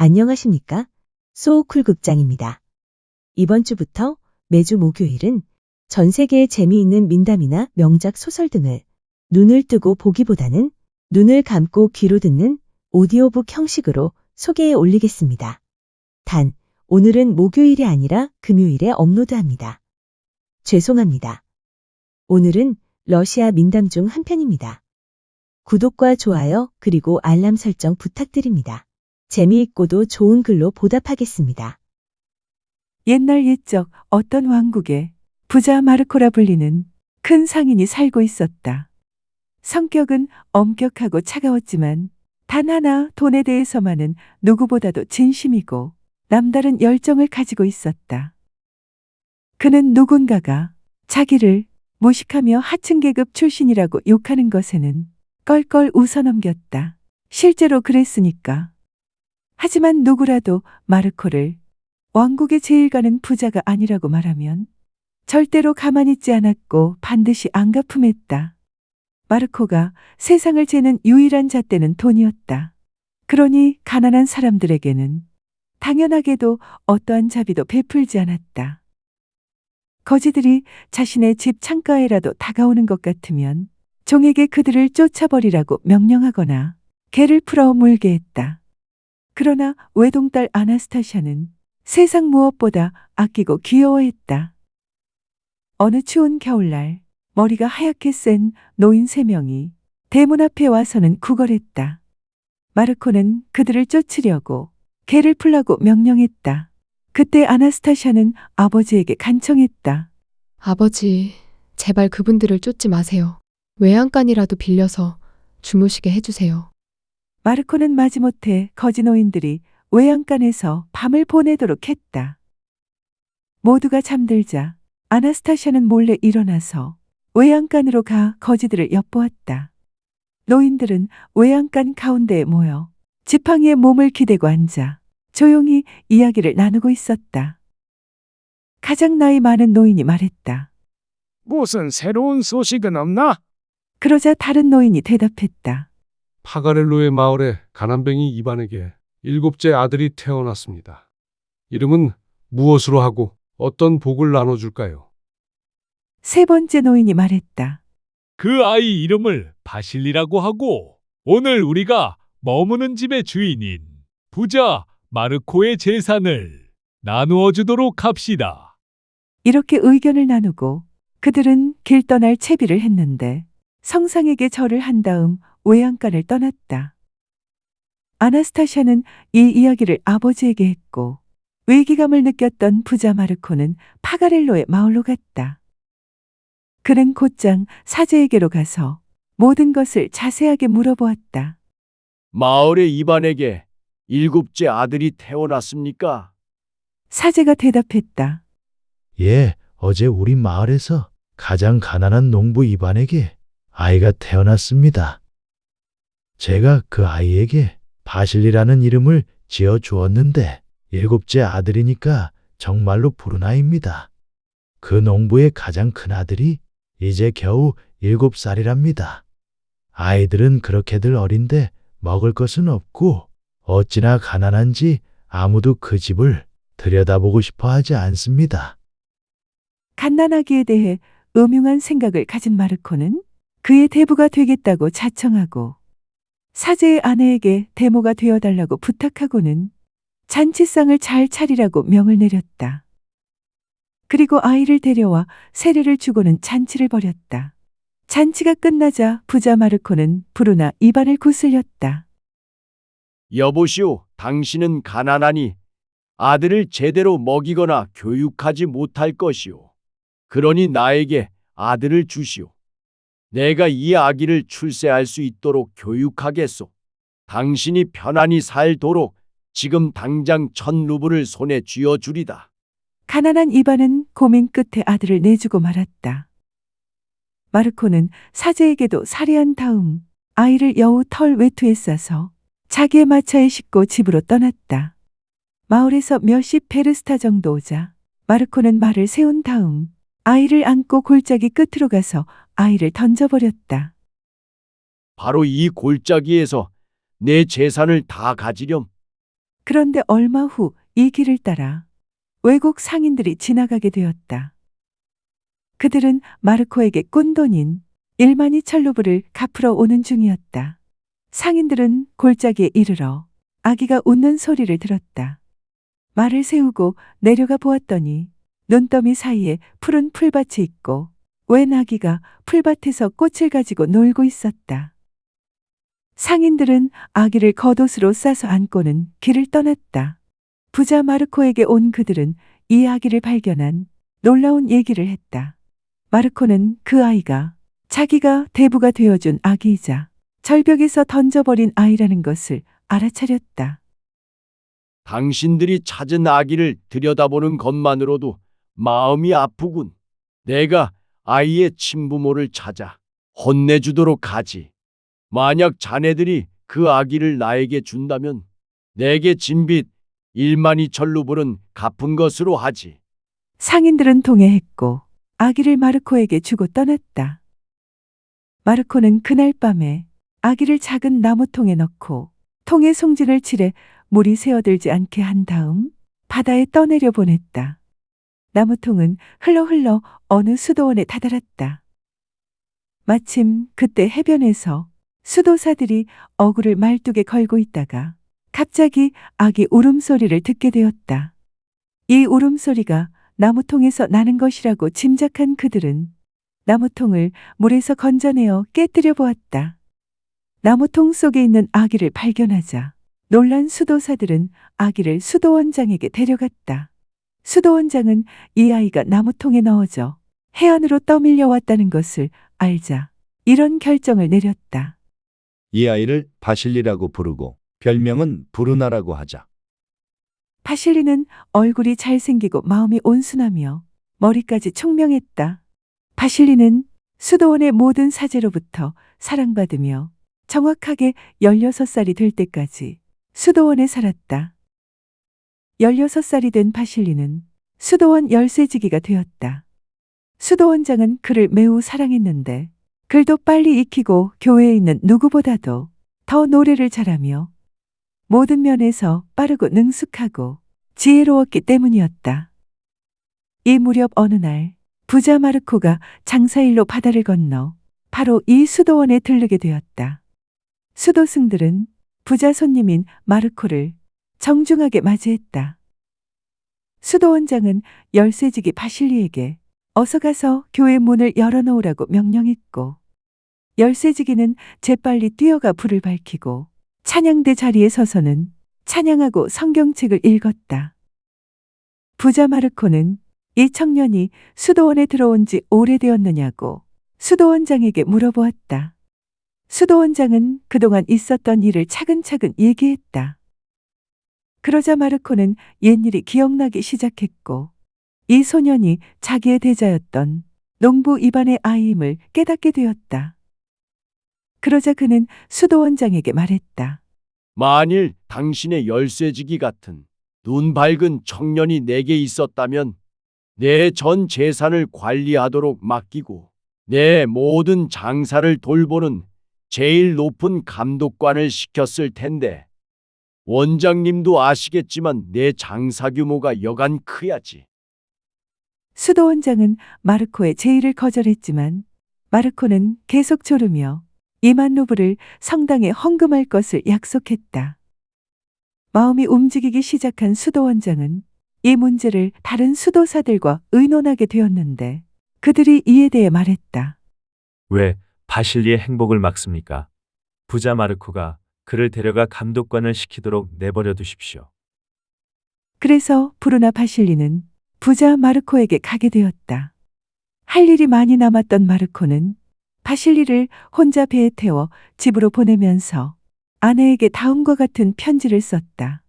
안녕하십니까? 소우쿨 극장입니다. 이번 주부터 매주 목요일은 전 세계의 재미있는 민담이나 명작 소설 등을 눈을 뜨고 보기보다는 눈을 감고 귀로 듣는 오디오북 형식으로 소개해 올리겠습니다. 단, 오늘은 목요일이 아니라 금요일에 업로드합니다. 죄송합니다. 오늘은 러시아 민담 중 한 편입니다. 구독과 좋아요 그리고 알람 설정 부탁드립니다. 재미있고도 좋은 글로 보답하겠습니다. 옛날 옛적 어떤 왕국에 부자 마르코라 불리는 큰 상인이 살고 있었다. 성격은 엄격하고 차가웠지만 단 하나 돈에 대해서만은 누구보다도 진심이고 남다른 열정을 가지고 있었다. 그는 누군가가 자기를 무식하며 하층 계급 출신이라고 욕하는 것에는 껄껄 웃어넘겼다. 실제로 그랬으니까. 하지만 누구라도 마르코를 왕국의 제일 가는 부자가 아니라고 말하면 절대로 가만히 있지 않았고 반드시 안 갚음했다. 마르코가 세상을 재는 유일한 잣대는 돈이었다. 그러니 가난한 사람들에게는 당연하게도 어떠한 자비도 베풀지 않았다. 거지들이 자신의 집 창가에라도 다가오는 것 같으면 종에게 그들을 쫓아버리라고 명령하거나 개를 풀어 물게 했다. 그러나 외동딸 아나스타샤는 세상 무엇보다 아끼고 귀여워했다. 어느 추운 겨울날 머리가 하얗게 센 노인 세 명이 대문 앞에 와서는 구걸했다. 마르코는 그들을 쫓으려고 개를 풀라고 명령했다. 그때 아나스타샤는 아버지에게 간청했다. 아버지, 제발 그분들을 쫓지 마세요. 외양간이라도 빌려서 주무시게 해주세요. 마르코는 마지못해 거지 노인들이 외양간에서 밤을 보내도록 했다. 모두가 잠들자 아나스타샤는 몰래 일어나서 외양간으로 가 거지들을 엿보았다. 노인들은 외양간 가운데에 모여 지팡이에 몸을 기대고 앉아 조용히 이야기를 나누고 있었다. 가장 나이 많은 노인이 말했다. 무슨 새로운 소식은 없나? 그러자 다른 노인이 대답했다. 파가렐로의 마을에 가난뱅이 이반에게 일곱째 아들이 태어났습니다. 이름은 무엇으로 하고 어떤 복을 나눠줄까요? 세 번째 노인이 말했다. 그 아이 이름을 바실리라고 하고 오늘 우리가 머무는 집의 주인인 부자 마르코의 재산을 나누어 주도록 합시다. 이렇게 의견을 나누고 그들은 길 떠날 채비를 했는데 성상에게 절을 한 다음 외양간을 떠났다. 아나스타샤는 이 이야기를 아버지에게 했고 위기감을 느꼈던 부자 마르코는 파가렐로의 마을로 갔다. 그는 곧장 사제에게로 가서 모든 것을 자세하게 물어보았다. 마을의 이반에게 일곱째 아들이 태어났습니까? 사제가 대답했다. 예, 어제 우리 마을에서 가장 가난한 농부 이반에게 아이가 태어났습니다. 제가 그 아이에게 바실리라는 이름을 지어 주었는데 일곱째 아들이니까 정말로 푸른 아이입니다. 그 농부의 가장 큰 아들이 이제 겨우 일곱 살이랍니다. 아이들은 그렇게들 어린데 먹을 것은 없고 어찌나 가난한지 아무도 그 집을 들여다보고 싶어 하지 않습니다. 갓난아기에 대해 음흉한 생각을 가진 마르코는 그의 대부가 되겠다고 자청하고 사제의 아내에게 대모가 되어달라고 부탁하고는 잔치상을 잘 차리라고 명을 내렸다. 그리고 아이를 데려와 세례를 주고는 잔치를 벌였다. 잔치가 끝나자 부자 마르코는 부르나 입안을 구슬렸다. 여보시오, 당신은 가난하니 아들을 제대로 먹이거나 교육하지 못할 것이오. 그러니 나에게 아들을 주시오. 내가 이 아기를 출세할 수 있도록 교육하겠소. 당신이 편안히 살도록 지금 당장 천 루블을 손에 쥐어 주리다. 가난한 이반은 고민 끝에 아들을 내주고 말았다. 마르코는 사제에게도 살해한 다음 아이를 여우 털 외투에 싸서 자기의 마차에 싣고 집으로 떠났다. 마을에서 몇십 베르스타 정도 오자 마르코는 말을 세운 다음 아이를 안고 골짜기 끝으로 가서 아이를 던져버렸다. 바로 이 골짜기에서 내 재산을 다 가지렴. 그런데 얼마 후 이 길을 따라 외국 상인들이 지나가게 되었다. 그들은 마르코에게 꾼돈인 일만이 철루브를 갚으러 오는 중이었다. 상인들은 골짜기에 이르러 아기가 웃는 소리를 들었다. 말을 세우고 내려가 보았더니 눈더미 사이에 푸른 풀밭이 있고 웬 아기가 풀밭에서 꽃을 가지고 놀고 있었다. 상인들은 아기를 겉옷으로 싸서 안고는 길을 떠났다. 부자 마르코에게 온 그들은 이 아기를 발견한 놀라운 얘기를 했다. 마르코는 그 아이가 자기가 대부가 되어준 아기이자 절벽에서 던져버린 아이라는 것을 알아차렸다. 당신들이 찾은 아기를 들여다보는 것만으로도 마음이 아프군. 내가 아이의 친부모를 찾아 혼내주도록 하지. 만약 자네들이 그 아기를 나에게 준다면 내게 진빚 1만이 천루불은 갚은 것으로 하지. 상인들은 동의했고 아기를 마르코에게 주고 떠났다. 마르코는 그날 밤에 아기를 작은 나무통에 넣고 통에 송진을 칠해 물이 새어들지 않게 한 다음 바다에 떠내려 보냈다. 나무통은 흘러 흘러 어느 수도원에 다다랐다. 마침 그때 해변에서 수도사들이 어구를 말뚝에 걸고 있다가 갑자기 아기 울음소리를 듣게 되었다. 이 울음소리가 나무통에서 나는 것이라고 짐작한 그들은 나무통을 물에서 건져내어 깨뜨려 보았다. 나무통 속에 있는 아기를 발견하자 놀란 수도사들은 아기를 수도원장에게 데려갔다. 수도 원장은 이 아이가 나무통에 넣어져 해안으로 떠밀려 왔다는 것을 알자 이런 결정을 내렸다. 이 아이를 바실리라고 부르고 별명은 부르나라고 하자. 파실리는 얼굴이 잘생기고 마음이 온순하며 머리까지 총명했다. 파실리는 수도원의 모든 사제로부터 사랑받으며 정확하게 16살이 될 때까지 수도원에 살았다. 16살이 된 파실리는 수도원 열쇠지기가 되었다. 수도원장은 그를 매우 사랑했는데 글도 빨리 익히고 교회에 있는 누구보다도 더 노래를 잘하며 모든 면에서 빠르고 능숙하고 지혜로웠기 때문이었다. 이 무렵 어느 날 부자 마르코가 장사일로 바다를 건너 바로 이 수도원에 들르게 되었다. 수도승들은 부자 손님인 마르코를 정중하게 맞이했다. 수도원장은 열쇠지기 바실리에게 어서 가서 교회 문을 열어놓으라고 명령했고 열쇠지기는 재빨리 뛰어가 불을 밝히고 찬양대 자리에 서서는 찬양하고 성경책을 읽었다. 부자 마르코는 이 청년이 수도원에 들어온 지 오래되었느냐고 수도원장에게 물어보았다. 수도원장은 그동안 있었던 일을 차근차근 얘기했다. 그러자 마르코는 옛일이 기억나기 시작했고 이 소년이 자기의 대자였던 농부 입안의 아이임을 깨닫게 되었다. 그러자 그는 수도원장에게 말했다. 만일 당신의 열쇠지기 같은 눈 밝은 청년이 내게 있었다면 내 전 재산을 관리하도록 맡기고 내 모든 장사를 돌보는 제일 높은 감독관을 시켰을 텐데 원장님도 아시겠지만 내 장사 규모가 여간 크야지. 수도 원장은 마르코의 제의를 거절했지만 마르코는 계속 조르며 이만 루브를 성당에 헌금할 것을 약속했다. 마음이 움직이기 시작한 수도 원장은 이 문제를 다른 수도사들과 의논하게 되었는데 그들이 이에 대해 말했다. 왜 바실리의 행복을 막습니까? 부자 마르코가 그를 데려가 감독관을 시키도록 내버려 두십시오. 그래서 부르나 바실리는 부자 마르코에게 가게 되었다. 할 일이 많이 남았던 마르코는 바실리를 혼자 배에 태워 집으로 보내면서 아내에게 다음과 같은 편지를 썼다.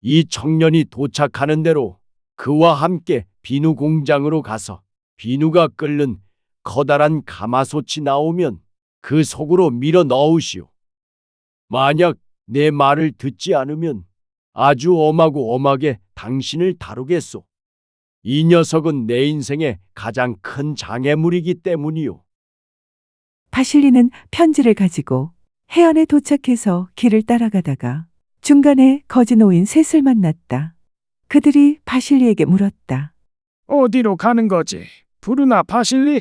이 청년이 도착하는 대로 그와 함께 비누 공장으로 가서 비누가 끓는 커다란 가마솥이 나오면 그 속으로 밀어 넣으시오. 만약 내 말을 듣지 않으면 아주 엄하고 엄하게 당신을 다루겠소. 이 녀석은 내 인생의 가장 큰 장애물이기 때문이오. 바실리는 편지를 가지고 해안에 도착해서 길을 따라가다가 중간에 거지 노인 셋을 만났다. 그들이 바실리에게 물었다. 어디로 가는 거지? 부르나 바실리?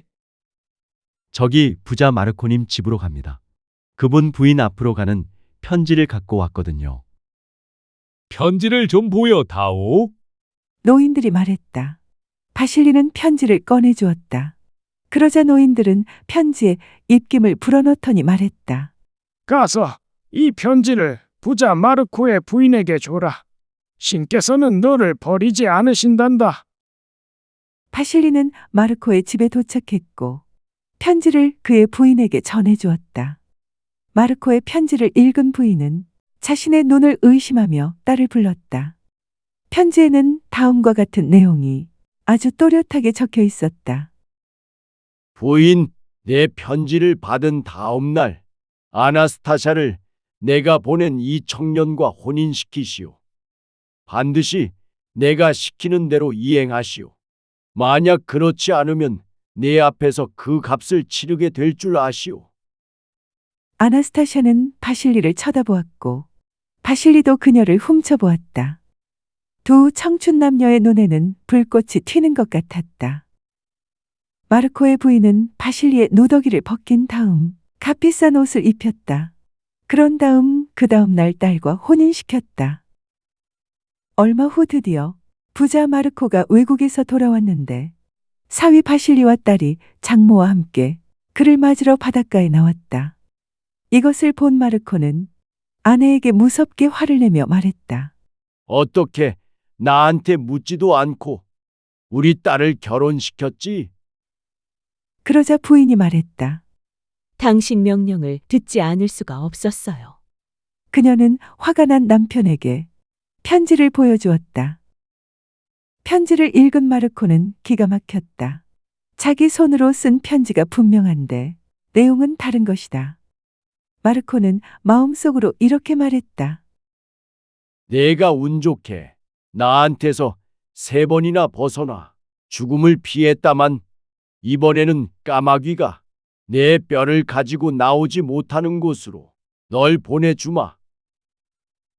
저기 부자 마르코님 집으로 갑니다. 그분 부인 앞으로 가는 편지를 갖고 왔거든요. 편지를 좀 보여 다오. 노인들이 말했다. 바실리는 편지를 꺼내 주었다. 그러자 노인들은 편지에 입김을 불어넣더니 말했다. 가서 이 편지를 부자 마르코의 부인에게 줘라. 신께서는 너를 버리지 않으신단다. 바실리는 마르코의 집에 도착했고 편지를 그의 부인에게 전해 주었다. 마르코의 편지를 읽은 부인은 자신의 눈을 의심하며 딸을 불렀다. 편지에는 다음과 같은 내용이 아주 또렷하게 적혀 있었다. 부인, 내 편지를 받은 다음 날 아나스타샤를 내가 보낸 이 청년과 혼인시키시오. 반드시 내가 시키는 대로 이행하시오. 만약 그렇지 않으면 내 앞에서 그 값을 치르게 될 줄 아시오. 아나스타샤는 바실리를 쳐다보았고 바실리도 그녀를 훔쳐보았다. 두 청춘 남녀의 눈에는 불꽃이 튀는 것 같았다. 마르코의 부인은 바실리의 누더기를 벗긴 다음 값비싼 옷을 입혔다. 그런 다음 그 다음 날 딸과 혼인시켰다. 얼마 후 드디어 부자 마르코가 외국에서 돌아왔는데 사위 바실리와 딸이 장모와 함께 그를 맞으러 바닷가에 나왔다. 이것을 본 마르코는 아내에게 무섭게 화를 내며 말했다. 어떻게 나한테 묻지도 않고 우리 딸을 결혼시켰지? 그러자 부인이 말했다. 당신 명령을 듣지 않을 수가 없었어요. 그녀는 화가 난 남편에게 편지를 보여주었다. 편지를 읽은 마르코는 기가 막혔다. 자기 손으로 쓴 편지가 분명한데 내용은 다른 것이다. 마르코는 마음속으로 이렇게 말했다. 내가 운 좋게 나한테서 세 번이나 벗어나 죽음을 피했다만 이번에는 까마귀가 내 뼈를 가지고 나오지 못하는 곳으로 널 보내주마.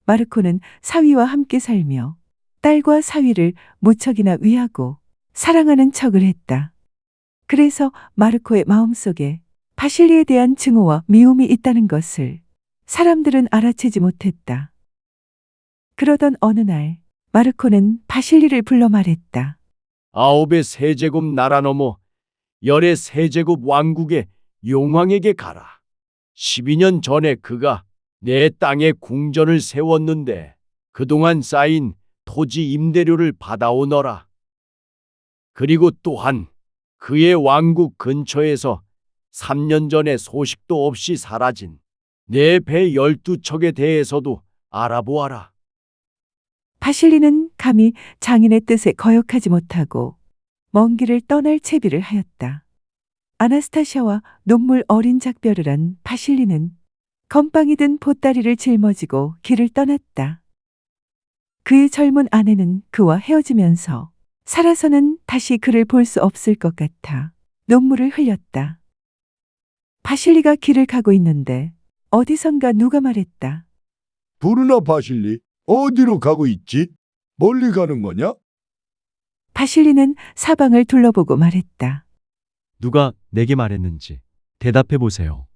마르코는 사위와 함께 살며 딸과 사위를 무척이나 위하고 사랑하는 척을 했다. 그래서 마르코의 마음속에 바실리에 대한 증오와 미움이 있다는 것을 사람들은 알아채지 못했다. 그러던 어느 날 마르코는 바실리를 불러 말했다. 아홉의 세제곱 나라 넘어 열의 세제곱 왕국의 용왕에게 가라. 12년 전에 그가 내 땅에 궁전을 세웠는데 그동안 쌓인 토지 임대료를 받아오너라. 그리고 또한 그의 왕국 근처에서 3년 전에 소식도 없이 사라진 내 배 12척에 대해서도 알아보아라. 바실리는 감히 장인의 뜻에 거역하지 못하고 먼 길을 떠날 채비를 하였다. 아나스타샤와 눈물 어린 작별을 한 바실리는 건빵이 든 보따리를 짊어지고 길을 떠났다. 그의 젊은 아내는 그와 헤어지면서 살아서는 다시 그를 볼 수 없을 것 같아 눈물을 흘렸다. 바실리가 길을 가고 있는데 어디선가 누가 말했다. 부르나 바실리 어디로 가고 있지? 멀리 가는 거냐? 바실리는 사방을 둘러보고 말했다. 누가 내게 말했는지 대답해 보세요.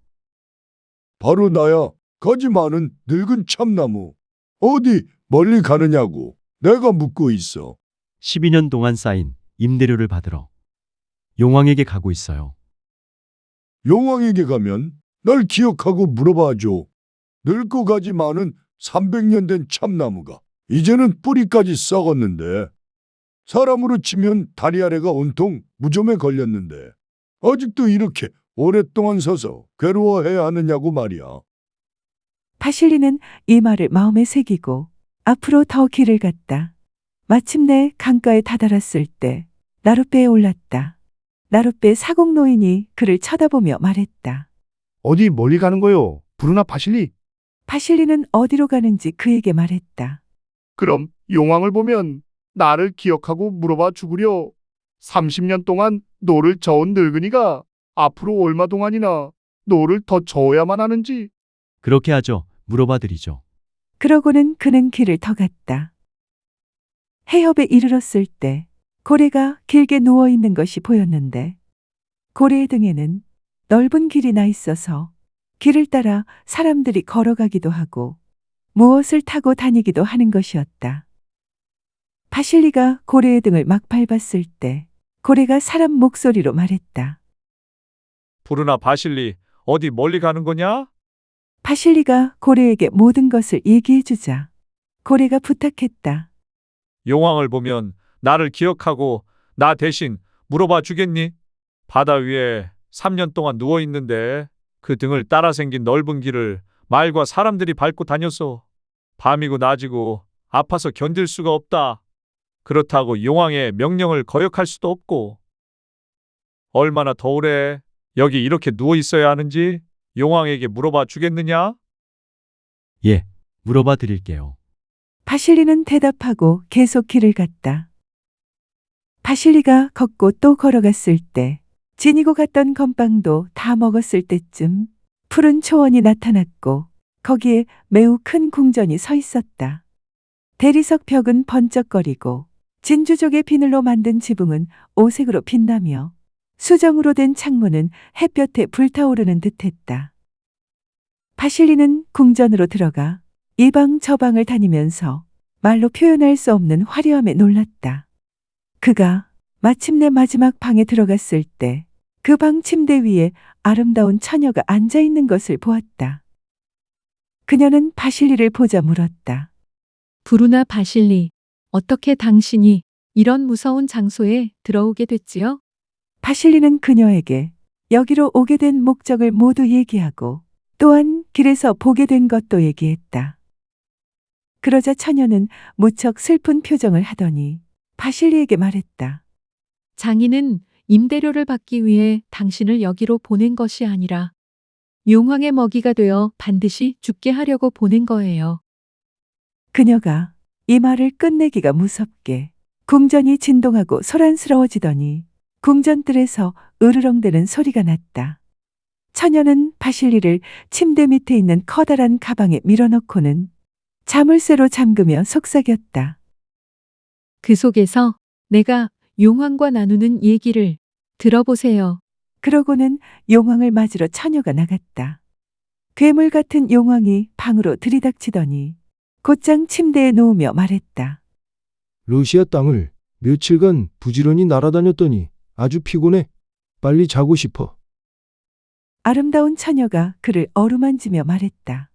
바로 나야. 거지 많은 늙은 참나무. 어디 멀리 가느냐고. 내가 묻고 있어. 12년 동안 쌓인 임대료를 받으러 용왕에게 가고 있어요. 용왕에게 가면 날 기억하고 물어봐줘. 늙고 가지 많은 300년 된 참나무가 이제는 뿌리까지 썩었는데 사람으로 치면 다리 아래가 온통 무좀에 걸렸는데 아직도 이렇게 오랫동안 서서 괴로워해야 하느냐고 말이야. 바실리는 이 말을 마음에 새기고 앞으로 더 길을 갔다. 마침내 강가에 다다랐을 때 나룻배에 올랐다. 나룻배 사공 노인이 그를 쳐다보며 말했다. 어디 멀리 가는 거요? 부르나 바실리? 바실리는 어디로 가는지 그에게 말했다. 그럼 용왕을 보면 나를 기억하고 물어봐 주구려. 30년 동안 노를 저은 늙은이가 앞으로 얼마 동안이나 노를 더 저어야만 하는지 그렇게 하죠. 물어봐 드리죠. 그러고는 그는 길을 더 갔다. 해협에 이르렀을 때 고래가 길게 누워 있는 것이 보였는데 고래의 등에는 넓은 길이 나 있어서 길을 따라 사람들이 걸어가기도 하고 무엇을 타고 다니기도 하는 것이었다. 바실리가 고래의 등을 막 밟았을 때 고래가 사람 목소리로 말했다. 푸르나 바실리, 어디 멀리 가는 거냐? 바실리가 고래에게 모든 것을 얘기해 주자 고래가 부탁했다. 용왕을 보면 나를 기억하고 나 대신 물어봐 주겠니? 바다 위에 3년 동안 누워 있는데 그 등을 따라 생긴 넓은 길을 말과 사람들이 밟고 다녔어. 밤이고 낮이고 아파서 견딜 수가 없다. 그렇다고 용왕의 명령을 거역할 수도 없고. 얼마나 더 오래 여기 이렇게 누워 있어야 하는지 용왕에게 물어봐 주겠느냐? 예, 물어봐 드릴게요. 바실리는 대답하고 계속 길을 갔다. 바실리가 걷고 또 걸어갔을 때 지니고 갔던 건빵도 다 먹었을 때쯤 푸른 초원이 나타났고 거기에 매우 큰 궁전이 서 있었다. 대리석 벽은 번쩍거리고 진주족의 비늘로 만든 지붕은 오색으로 빛나며 수정으로 된 창문은 햇볕에 불타오르는 듯했다. 바실리는 궁전으로 들어가 이 방 저 방을 다니면서 말로 표현할 수 없는 화려함에 놀랐다. 그가 마침내 마지막 방에 들어갔을 때 그 방 침대 위에 아름다운 처녀가 앉아 있는 것을 보았다. 그녀는 바실리를 보자 물었다. 부르나 바실리, 어떻게 당신이 이런 무서운 장소에 들어오게 됐지요? 바실리는 그녀에게 여기로 오게 된 목적을 모두 얘기하고 또한 길에서 보게 된 것도 얘기했다. 그러자 처녀는 무척 슬픈 표정을 하더니 바실리에게 말했다. 장인은 임대료를 받기 위해 당신을 여기로 보낸 것이 아니라 용왕의 먹이가 되어 반드시 죽게 하려고 보낸 거예요. 그녀가 이 말을 끝내기가 무섭게 궁전이 진동하고 소란스러워지더니 궁전뜰에서 으르렁대는 소리가 났다. 처녀는 바실리를 침대 밑에 있는 커다란 가방에 밀어넣고는 자물쇠로 잠그며 속삭였다. 그 속에서 내가 용왕과 나누는 얘기를 들어보세요. 그러고는 용왕을 맞으러 처녀가 나갔다. 괴물 같은 용왕이 방으로 들이닥치더니 곧장 침대에 누우며 말했다. 러시아 땅을 며칠간 부지런히 날아다녔더니 아주 피곤해. 빨리 자고 싶어. 아름다운 처녀가 그를 어루만지며 말했다.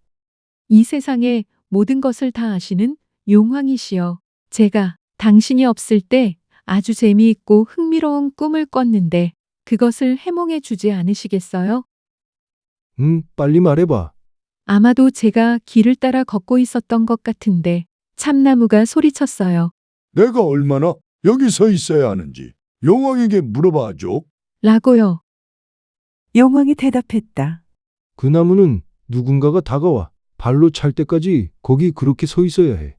이 세상의 모든 것을 다 아시는 용왕이시여. 제가 당신이 없을 때 아주 재미있고 흥미로운 꿈을 꿨는데 그것을 해몽해 주지 않으시겠어요? 음, 빨리 말해봐. 아마도 제가 길을 따라 걷고 있었던 것 같은데 참나무가 소리쳤어요. 내가 얼마나 여기 서 있어야 하는지 용왕에게 물어봐줘. 라고요. 용왕이 대답했다. 그 나무는 누군가가 다가와 발로 찰 때까지 거기 그렇게 서 있어야 해.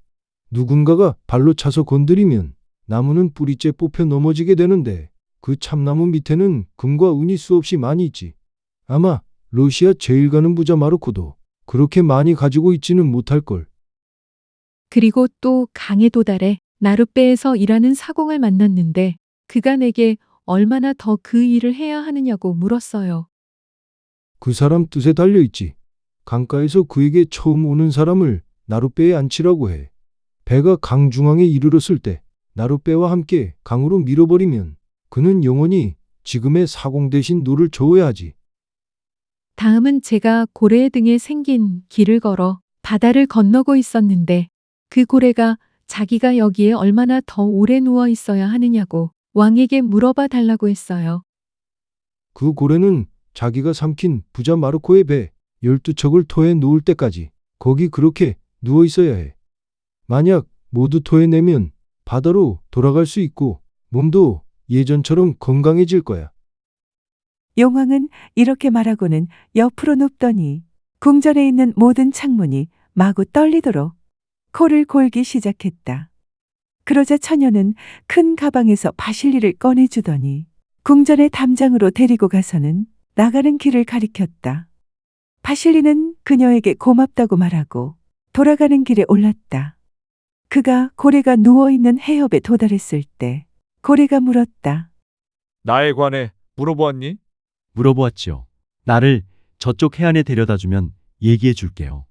누군가가 발로 차서 건드리면 나무는 뿌리째 뽑혀 넘어지게 되는데 그 참나무 밑에는 금과 은이 수없이 많이 있지. 아마 러시아 제일 가는 부자 마르코도 그렇게 많이 가지고 있지는 못할걸. 그리고 또 강에 도달해 나룻배에서 일하는 사공을 만났는데 그가 내게 얼마나 더 그 일을 해야 하느냐고 물었어요. 그 사람 뜻에 달려 있지. 강가에서 그에게 처음 오는 사람을 나룻배에 앉히라고 해. 배가 강 중앙에 이르렀을 때 나룻배와 함께 강으로 밀어버리면 그는 영원히 지금의 사공 대신 노를 저어야 하지. 다음은 제가 고래 등에 생긴 길을 걸어 바다를 건너고 있었는데 그 고래가 자기가 여기에 얼마나 더 오래 누워 있어야 하느냐고 왕에게 물어봐 달라고 했어요. 그 고래는 자기가 삼킨 부자 마르코의 배 열두 척을 토해 놓을 때까지 거기 그렇게 누워 있어야 해. 만약 모두 토해내면 바다로 돌아갈 수 있고 몸도 예전처럼 건강해질 거야. 용왕은 이렇게 말하고는 옆으로 눕더니 궁전에 있는 모든 창문이 마구 떨리도록 코를 골기 시작했다. 그러자 처녀는 큰 가방에서 바실리를 꺼내주더니 궁전의 담장으로 데리고 가서는 나가는 길을 가리켰다. 바실리는 그녀에게 고맙다고 말하고 돌아가는 길에 올랐다. 그가 고래가 누워있는 해협에 도달했을 때 고래가 물었다. 나에 관해 물어보았니? 물어보았지요. 나를 저쪽 해안에 데려다 주면 얘기해 줄게요.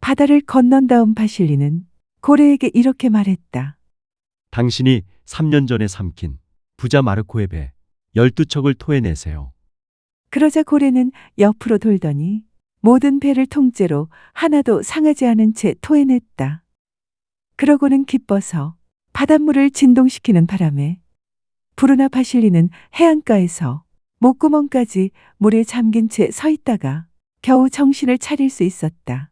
바다를 건넌 다음 바실리는 고래에게 이렇게 말했다. 당신이 3년 전에 삼킨 부자 마르코의 배 12척을 토해내세요. 그러자 고래는 옆으로 돌더니 모든 배를 통째로 하나도 상하지 않은 채 토해냈다. 그러고는 기뻐서 바닷물을 진동시키는 바람에 부르나 바실리는 해안가에서 목구멍까지 물에 잠긴 채 서 있다가 겨우 정신을 차릴 수 있었다.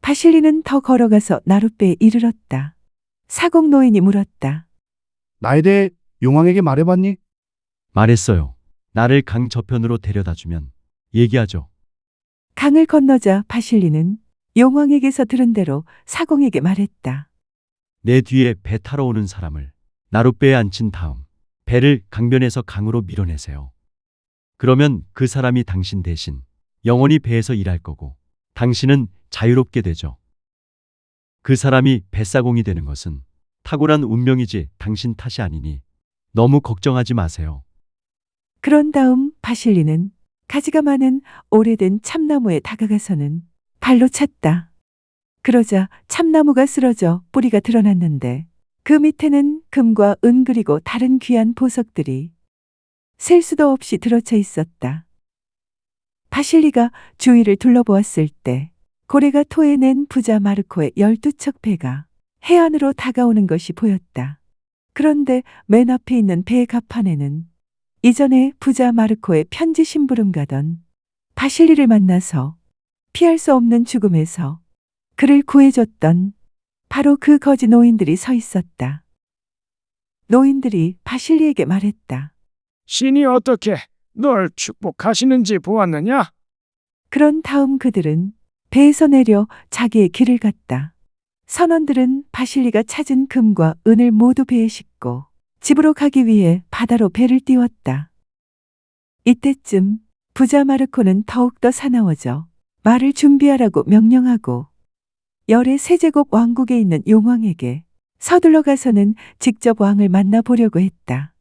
바실리는 더 걸어가서 나룻배에 이르렀다. 사공 노인이 물었다. 나에 대해 용왕에게 말해봤니? 말했어요. 나를 강 저편으로 데려다 주면 얘기하죠. 강을 건너자 바실리는 용왕에게서 들은 대로 사공에게 말했다. 내 뒤에 배 타러 오는 사람을 나룻배에 앉힌 다음 배를 강변에서 강으로 밀어내세요. 그러면 그 사람이 당신 대신 영원히 배에서 일할 거고 당신은 자유롭게 되죠. 그 사람이 뱃사공이 되는 것은 탁월한 운명이지 당신 탓이 아니니 너무 걱정하지 마세요. 그런 다음 바실리는 가지가 많은 오래된 참나무에 다가가서는 발로 찼다. 그러자 참나무가 쓰러져 뿌리가 드러났는데 그 밑에는 금과 은 그리고 다른 귀한 보석들이 셀 수도 없이 들어차 있었다. 바실리가 주위를 둘러보았을 때 고래가 토해낸 부자 마르코의 열두 척 배가 해안으로 다가오는 것이 보였다. 그런데 맨 앞에 있는 배 갑판에는 이전에 부자 마르코의 편지 심부름 가던 바실리를 만나서 피할 수 없는 죽음에서 그를 구해줬던 바로 그 거지 노인들이 서 있었다. 노인들이 바실리에게 말했다. 신이 어떻게 널 축복하시는지 보았느냐? 그런 다음 그들은 배에서 내려 자기의 길을 갔다. 선원들은 바실리가 찾은 금과 은을 모두 배에 싣고 집으로 가기 위해 바다로 배를 띄웠다. 이때쯤 부자 마르코는 더욱더 사나워져 말을 준비하라고 명령하고 열의 세제곱 왕국에 있는 용왕에게 서둘러 가서는 직접 왕을 만나보려고 했다.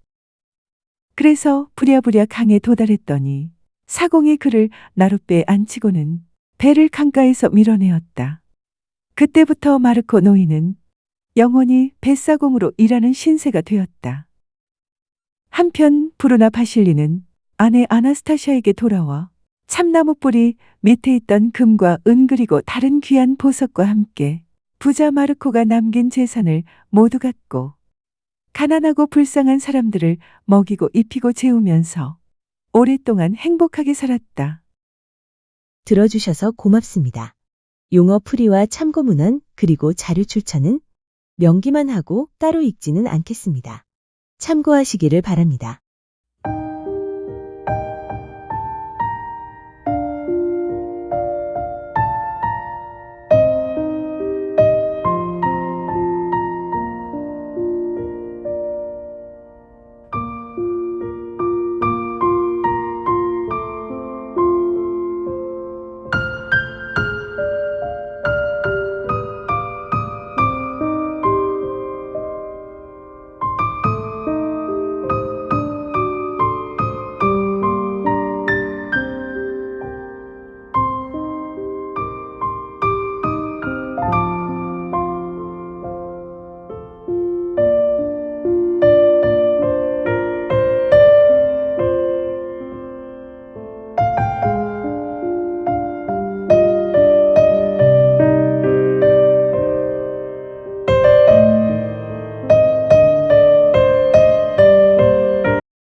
그래서 부랴부랴 강에 도달했더니 사공이 그를 나룻배에 앉히고는 배를 강가에서 밀어내었다. 그때부터 마르코 노인은 영원히 뱃사공으로 일하는 신세가 되었다. 한편 부르나 바실리는 아내 아나스타샤에게 돌아와 참나무 뿌리 밑에 있던 금과 은 그리고 다른 귀한 보석과 함께 부자 마르코가 남긴 재산을 모두 갖고 가난하고 불쌍한 사람들을 먹이고 입히고 재우면서 오랫동안 행복하게 살았다. 들어주셔서 고맙습니다. 용어 풀이와 참고 문헌 그리고 자료 출처는 명기만 하고 따로 읽지는 않겠습니다. 참고하시기를 바랍니다.